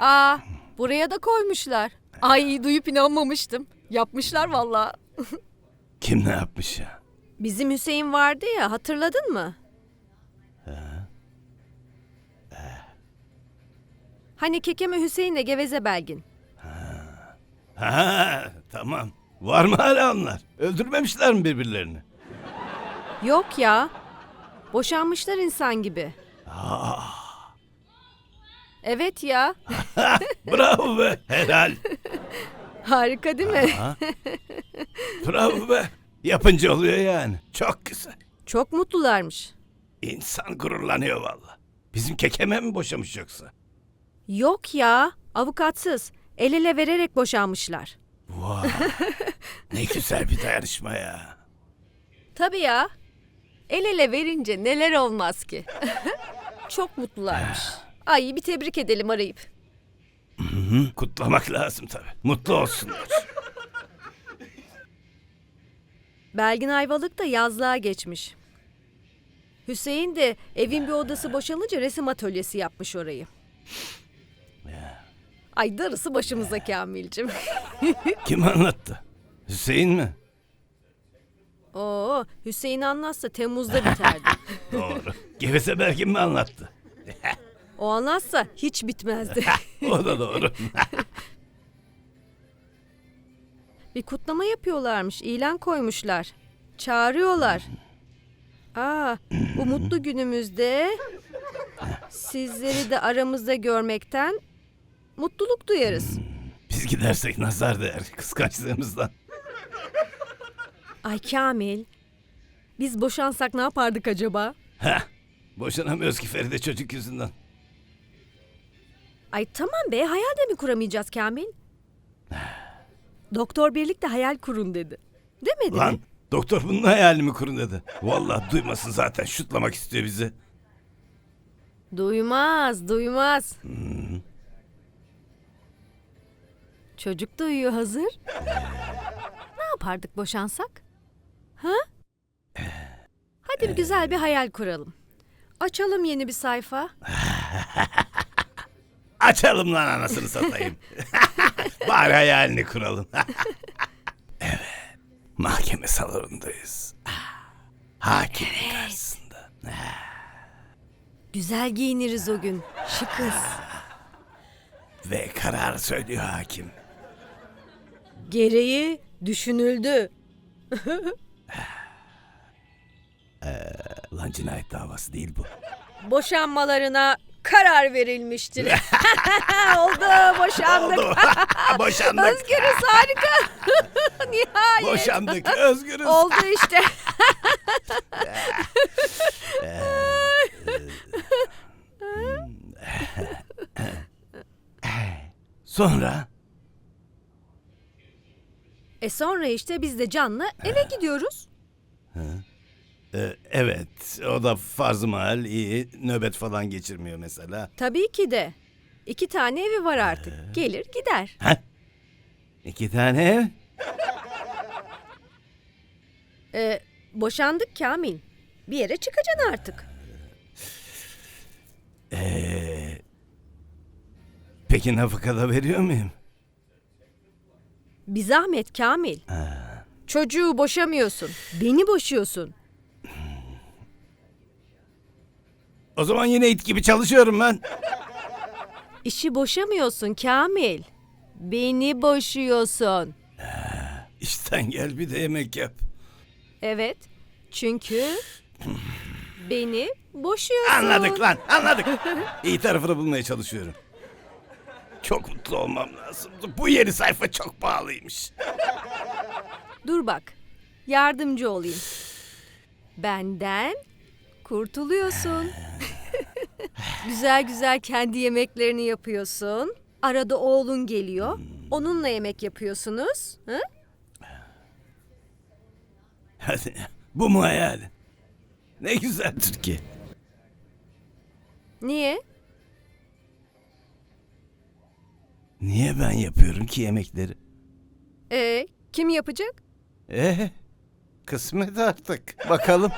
Aa, buraya da koymuşlar. Ay duyup inanmamıştım. Yapmışlar valla. Kim ne yapmış ya? Bizim Hüseyin vardı ya hatırladın mı? Hani Kekeme Hüseyin'le Geveze Belgin. Ha tamam. Var mı hala onlar? Öldürmemişler mi birbirlerini? Yok ya. Boşanmışlar insan gibi. Evet ya. Bravo be. Helal. Harika değil mi? Bravo be. Yapınca oluyor yani. Çok güzel. Çok mutlularmış. İnsan gururlanıyor valla. Bizim kekeme mi boşamış yoksa? Yok ya. Avukatsız. El ele vererek boşanmışlar. Vay. ne güzel bir dayanışma ya. Tabii ya. El ele verince neler olmaz ki. Çok mutlularmış. Ay bir tebrik edelim arayıp. Hı, kutlamak lazım tabii. Mutlu olsunlar. Belgin Ayvalık da yazlığa geçmiş. Hüseyin de evin bir odası boşalınca resim atölyesi yapmış orayı. Ay darısı başımıza Kamil'cim. Kim anlattı? Hüseyin mi? Oo, Hüseyin anlatsa Temmuz'da biterdi. Doğru. Geveze Bergin mi anlattı? O anlatsa hiç bitmezdi. o da doğru. Bir kutlama yapıyorlarmış, ilan koymuşlar. Çağırıyorlar. Aa, bu mutlu günümüzde sizleri de aramızda görmekten mutluluk duyarız. Biz gidersek nazar değer kıskançlığımızdan. Ay Kamil, biz boşansak ne yapardık acaba? Heh. Boşanamıyoruz ki Feride çocuk yüzünden. Ay tamam be, hayal de mi kuramayacağız Kamil? Doktor birlikte hayal kurun dedi. Demedi Lan mi? doktor bunun hayalini mi kurun dedi. Vallahi duymasın zaten şutlamak istiyor bizi. Duymaz, duymaz. Çocuk da uyuyor hazır. ne yapardık boşansak? Ha? Hadi bir güzel bir hayal kuralım. Açalım yeni bir sayfa. Açalım lan anasını satayım. Bari hayalini kuralım. evet. Mahkeme salonundayız. Hakimin karşısında. Güzel giyiniriz o gün. Şıkız. Ve karar söylüyor hakim. Gereği düşünüldü. Lan cinayet davası değil bu. Boşanmalarına karar verilmiştir. Oldu, boşandık. Oldu. Boşandık. Özgürüz harika. Nihayet. Boşandık. Özgürüz. Oldu işte. Sonra E sonra işte biz de Can'la eve gidiyoruz. E, evet o da farz mahal iyi nöbet falan geçirmiyor mesela. Tabii ki de. İki tane evi var artık. Gelir gider. Ha? İki tane ev. E, boşandık Kamil. Bir yere çıkacaksın artık. Ee, peki nafaka da veriyor muyum? Bir zahmet Kamil. Çocuğu boşamıyorsun. Beni boşuyorsun. O zaman yine it gibi çalışıyorum ben. İşi boşamıyorsun Kamil. Beni boşuyorsun. İşten gel bir de yemek yap. Evet. Çünkü beni boşuyorsun. Anladık lan anladık. İyi tarafını bulmaya çalışıyorum. Çok mutlu olmam lazımdı. Bu yeni sayfa çok pahalıymış. Dur bak. Yardımcı olayım. Benden kurtuluyorsun. Güzel güzel kendi yemeklerini yapıyorsun. Arada oğlun geliyor. Onunla yemek yapıyorsunuz. Hı? Hadi bu mu hayalin? Ne güzel Türkiye. Niye? Niye ben yapıyorum ki yemekleri? Ee, kim yapacak? Eh, kısmet artık. Bakalım.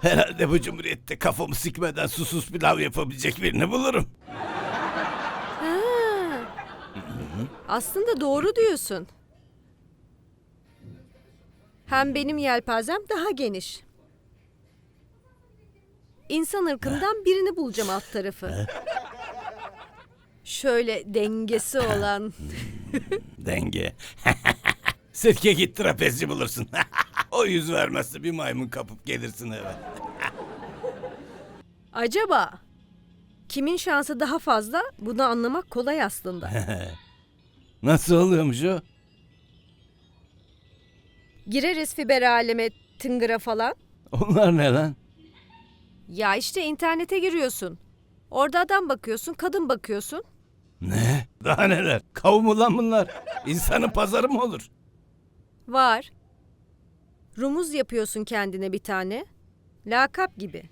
Herhalde bu cumhuriyette kafamı sikmeden susuz pilav yapabilecek birini bulurum. Aslında doğru diyorsun. Hem benim yelpazem daha geniş. İnsan ırkından birini bulacağım alt tarafı. Şöyle dengesi olan. Denge. Sirke git trapezci bulursun. o yüz vermezse bir maymun kapıp gelirsin eve. Acaba kimin şansı daha fazla? Bunu anlamak kolay aslında. Nasıl oluyormuş o? Gireriz fiber aleme, tıngıra falan. Onlar ne lan? Ya işte internete giriyorsun. Orada adam bakıyorsun, kadın bakıyorsun. Ne? Daha neler? Kavun mu lan bunlar? İnsanın pazarı mı olur? Var. Rumuz yapıyorsun kendine bir tane. Lakap gibi.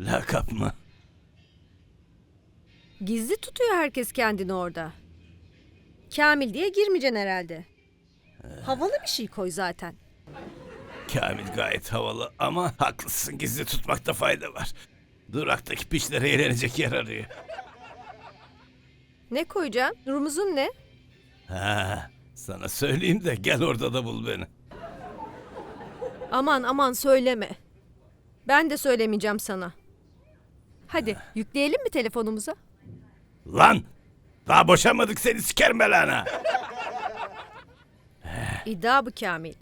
Lakap mı? Gizli tutuyor herkes kendini orada. Kamil diye girmeyeceksin herhalde. Havalı bir şey koy zaten. Kamil gayet havalı ama haklısın gizli tutmakta fayda var. Duraktaki piçler eğlenecek yer arıyor. Ne koyacaksın? Rumuzun ne? Ha, sana söyleyeyim de gel orada da bul beni. Aman aman söyleme. Ben de söylemeyeceğim sana. Hadi yükleyelim mi telefonumuza? Lan! Daha boşanmadık seni sikerim belana. İddia bu Kamil.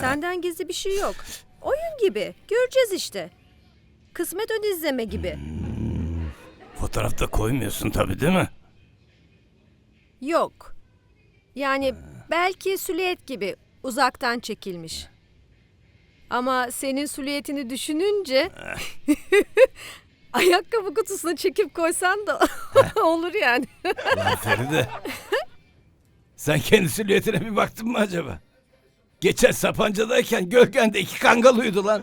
Senden gizli bir şey yok. Oyun gibi. Göreceğiz işte. Kısmet ön izleme gibi. Fotoğrafta koymuyorsun tabii değil mi? Yok. Yani belki süliyet gibi uzaktan çekilmiş. Ama senin süliyetini düşününce ayakkabı kutusuna çekip koysan da olur yani. Lan Feride. Sen kendi silüetine bir baktın mı acaba? Geçen Sapanca'dayken gölgende iki kangalıydı lan.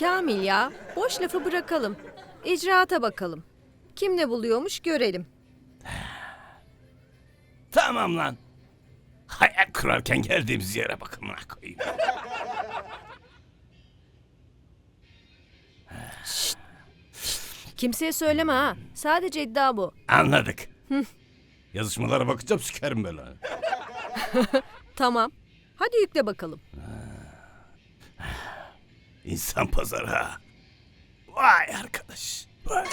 Kamil ya, boş lafı bırakalım. İcraata bakalım. Kim ne buluyormuş görelim. Tamam lan. Hayal kurarken geldiğimiz yere bakın amına koyayım. Kimseye söyleme ha. Sadece iddia bu. Anladık. Yazışmalara bakacağım sikerim belanı. Tamam. Hadi yükle bakalım. İnsan pazarı ha. Vay arkadaş. Vay.